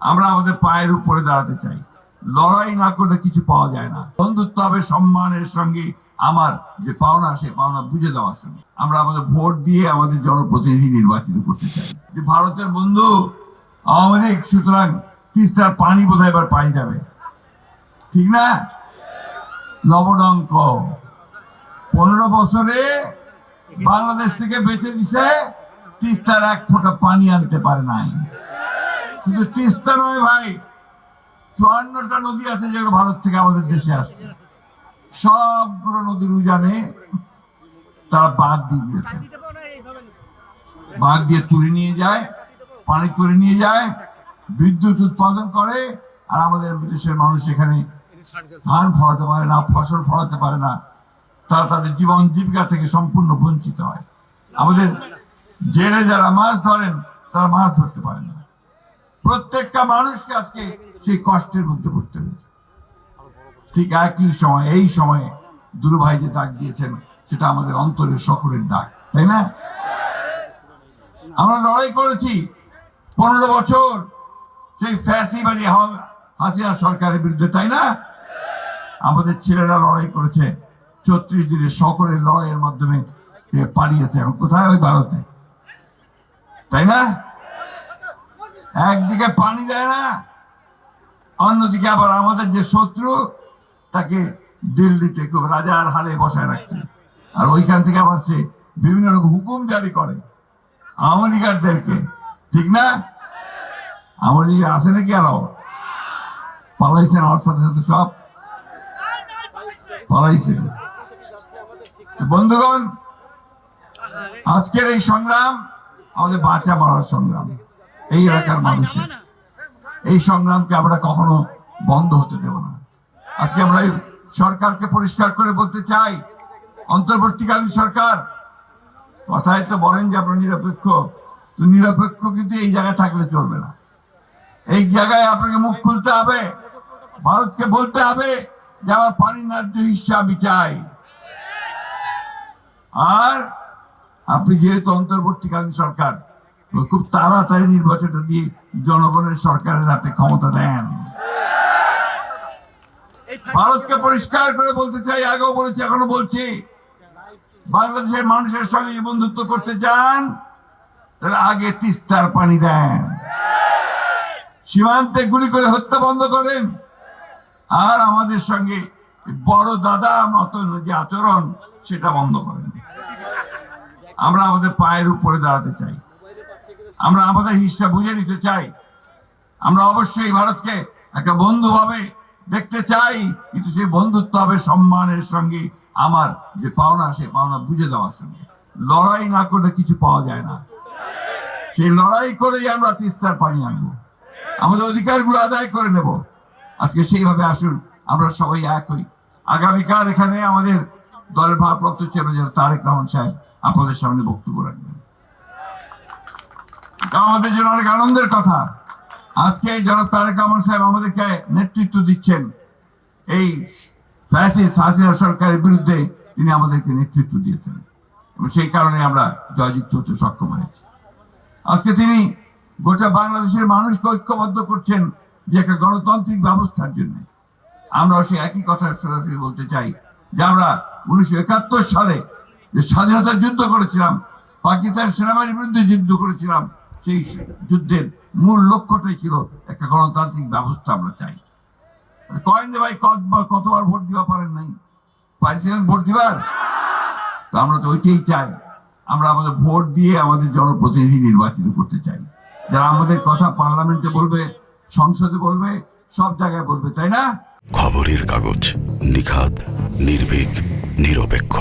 আমরা আমাদের পায়ের উপরে দাঁড়াতে চাই। লড়াই না করলে কিছু পাওয়া যায় না। বন্ধুত্ব হবে সম্মানের সঙ্গে। আমার যে পাওনা, সেই পাওনা বুঝে দেওয়ার সঙ্গে। আমরা আমাদের ভোট দিয়ে আমাদের জনপ্রতিনিধি নির্বাচিত করতে চাই। যে ভারতের বন্ধু আওয়ামী লীগ, সুতরাং তিস্তার পানি বোধহয় এবার পানি যাবে। ঠিক না? লবডঙ্ক পনেরো বছরে বাংলাদেশ থেকে বেঁচে দিছে, তিস্তার এক ফোঁটা পানি আনতে পারে নাই। শুধু তিস্তা নয় ভাই, চুয়ান্নটা নদী আছে যেগুলো ভারত থেকে আমাদের দেশে আসে। সবগুলো নদীর উজানে তারা বাঁধ দিয়ে দিয়েছে। বাদ দিয়ে তুলে নিয়ে যায়, পানি তুলে নিয়ে যায়, বিদ্যুৎ উৎপাদন করে, আর আমাদের দেশের মানুষ এখানে ধান ফলাতে পারে না, ফসল ফলাতে পারে না। তারা তাদের জীবন জীবিকা থেকে সম্পূর্ণ বঞ্চিত হয়। আমাদের জেলে যারা মাছ ধরেন, তারা মাছ ধরতে পারে না। প্রত্যেকটা মানুষকে আজকে সেই কষ্টের মধ্যে পড়তে হয়েছে। ঠিক একই সময়, এই সময়ে দুরু ভাই যে ডাক দিয়েছেন, সেটা আমাদের অন্তরের সকলের ডাক, তাই না? আমরা লড়াই করেছি পনেরো বছর সেই ফ্যাসিবাদী হাসিনা সরকারের বিরুদ্ধে, তাই না? আমাদের ছেলেরা লড়াই করেছে চৌত্রিশ দিনের সকলের লড়াইয়ের মাধ্যমে পালিয়েছে। এখন কোথায় ওই ভারতে? তাই না? একদিকে পানি দেয় না, অন্যদিকে আবার আমাদের যে শত্রু, তাকে দিল্লিতে খুব রাজার হালে বসায় রাখছে। আর ওইখান থেকে আবার সে বিভিন্ন রকম হুকুম জারি করে আওয়ামী লীগারদেরকে ঠিক না? লীগ আছে নাকি আরও? পালাইছেন আমার সাথে সাথে সব পালাইছে। বন্ধুগণ, আজকের এই সংগ্রাম আমাদের বাঁচা মারার সংগ্রাম। এই এলাকার মানুষের। এই সংগ্রামকে আমরা কখনো বন্ধ হতে দেব না। আজকে আমরা এই সরকারকে পরিষ্কার করে বলতে চাই, অন্তর্বর্তীকালীন সরকার, কথায় তো বলেন যে আপনার নিরপেক্ষ। তো নিরপেক্ষ কিন্তু এই জায়গায় থাকলে চলবে না। এই জায়গায় আপনাকে মুখ খুলতে হবে, ভারতকে বলতে হবে যে আমার পানির ন্যায্য হিসা আমি চাই আর আপনি যেহেতু অন্তর্বর্তীকালীন সরকার খুব তাড়াতাড়ি নির্বাচনটা দিয়ে জনগণের সরকারের হাতে ক্ষমতা দেন। ভারতকে পরিষ্কার করে বলতে চাই, আগেও বলেছি, এখনও বলছি, বাংলাদেশের মানুষের সঙ্গে বন্ধুত্ব করতে চান, তাহলে আগে তিস্তার পানি দেন। সীমান্তে গুলি করে হত্যা বন্ধ করেন। আর আমাদের সঙ্গে বড় দাদা মতন যে আচরণ, সেটা বন্ধ করেন। আমরা আমাদের পায়ের উপরে দাঁড়াতে চাই। আমরা আমাদের হিসাব বুঝে নিতে চাই। আমরা অবশ্যই ভারতকে একটা বন্ধু ভাবে দেখতে চাই, কিন্তু সেই বন্ধুত্ব হবে সম্মানের সঙ্গে আমার যে পাওনা, সেই পাওনা বুঝে দেওয়ার সঙ্গে। লড়াই না করলে কিছু পাওয়া যায় না। সেই লড়াই করেই আমরা তিস্তার পানি আনব। আমাদের অধিকারগুলো আদায় করে নেব। আজকে সেইভাবে আসুন, আমরা সবাই এক হই। আগামীকাল এখানে আমাদের দলের ভারপ্রাপ্ত চেয়ারম্যান তারেক রহমান সাহেব আপনাদের সামনে বক্তব্য রাখবেন। আমাদের জন্য অনেক আনন্দের কথা। আজকে জনাব তারেক রহমান সাহেব আমাদেরকে নেতৃত্ব দিচ্ছেন। এই ফ্যাসিস্ট হাসিনা সরকারের বিরুদ্ধে তিনি আমাদেরকে নেতৃত্ব দিয়েছেন। এবং সেই কারণে আমরা জয়যুক্ত হতে সক্ষম হয়েছি। আজকে তিনি গোটা বাংলাদেশের মানুষকে ঐক্যবদ্ধ করছেন যে একটা গণতান্ত্রিক ব্যবস্থার জন্য। আমরা সেই একই কথা সরাসরি বলতে চাই যে আমরা উনিশশো একাত্তর সালে যে স্বাধীনতার যুদ্ধ করেছিলাম, পাকিস্তান সেনাবাহিনীর বিরুদ্ধে যুদ্ধ করেছিলাম সেই যুদ্ধের মূল লক্ষ্যটাই ছিল একটা গণতান্ত্রিক ব্যবস্থা আমরা চাই। কয়েন যে ভাই কতবার কতবার ভোট দিবা পারেন নাই? পাইছিলেন ভোট দিবার? তো আমরা তো ওইটাই চাই। আমরা আমাদের ভোট দিয়ে আমাদের জনপ্রতিনিধি নির্বাচিত করতে চাই। যারা আমাদের কথা পার্লামেন্টে বলবে, সংসদে বলবে, সব জায়গায় বলবে, তাই না? খবরের কাগজ নিখাদ, নির্ভীক, নিরপেক্ষ।